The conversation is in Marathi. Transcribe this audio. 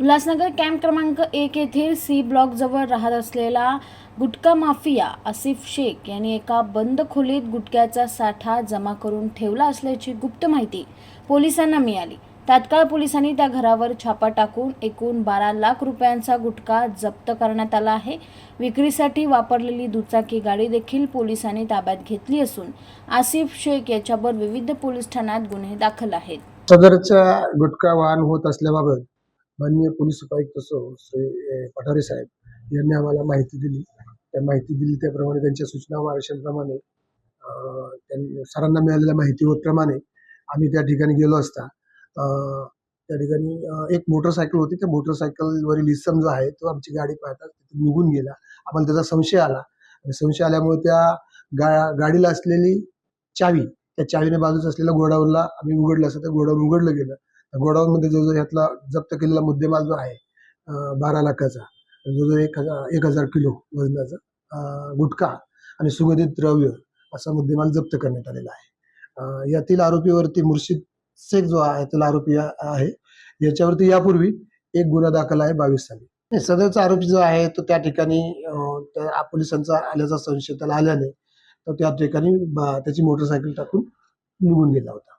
उल्हासनगर कॅम्प क्रमांक एक येथील सी ब्लॉक जवळ राहत असलेला गुटखा माफिया आसिफ शेख यांनी एका बंद खोलीत गुटख्याचा साठा जमा करून ठेवला असल्याची गुप्त माहिती पोलिसांना मिळाली. तात्काळ पोलिसांनी त्या घरावर छापा टाकून एकूण बारा लाख रुपयांचा गुटखा जप्त करण्यात आला आहे. विक्रीसाठी वापरलेली दुचाकी गाडी देखील पोलिसांनी ताब्यात घेतली असून आसिफ शेख याच्यावर विविध पोलीस ठाण्यात गुन्हे दाखल आहेत. सदरचा गुटखा वाहन होत असल्याबाबत माननीय पोलीस उपायुक्त सो श्री पठारे साहेब यांनी आम्हाला माहिती दिली. त्या माहिती दिली त्याप्रमाणे त्यांच्या सूचना मार्गदर्शनप्रमाणे त्यांनी सरांना मिळालेल्या माहितीप्रमाणे आम्ही त्या ठिकाणी गेलो असता. त्या ठिकाणी एक मोटरसायकल होती. त्या मोटरसायकलवरील इसम जो आहे तो आमची गाडी पाहता तिथून निघून गेला. आम्हाला त्याचा संशय आला. आणि संशय आल्यामुळे त्या गा गाडीला असलेली चावी त्या चावीने बाजूच असलेल्या गोडाऊनला आम्ही उघडलं असं त्या गोडाऊन उघडलं गेलं. गोडाऊन मध्ये जो यातला जप्त केलेला मुद्देमाल जो आहे बारा लाखाचा जो जो एक हजार एक हजार किलो वजनाचा गुटखा आणि सुगंधित द्रव्य असा मुद्देमाल जप्त करण्यात आलेला आहे. यातील आरोपीवरती मुर्शिद शेख जो आहे त्याला आरोपी आहे. याच्यावरती यापूर्वी एक गुन्हा दाखल आहे बावीस साली. आणि सदरचा आरोपी जो आहे तो त्या ठिकाणी त्या पोलिसांचा आल्याचा संशय त्याला आल्याने तर त्या ठिकाणी बा- त्याची मोटरसायकल टाकून निघून गेला होता.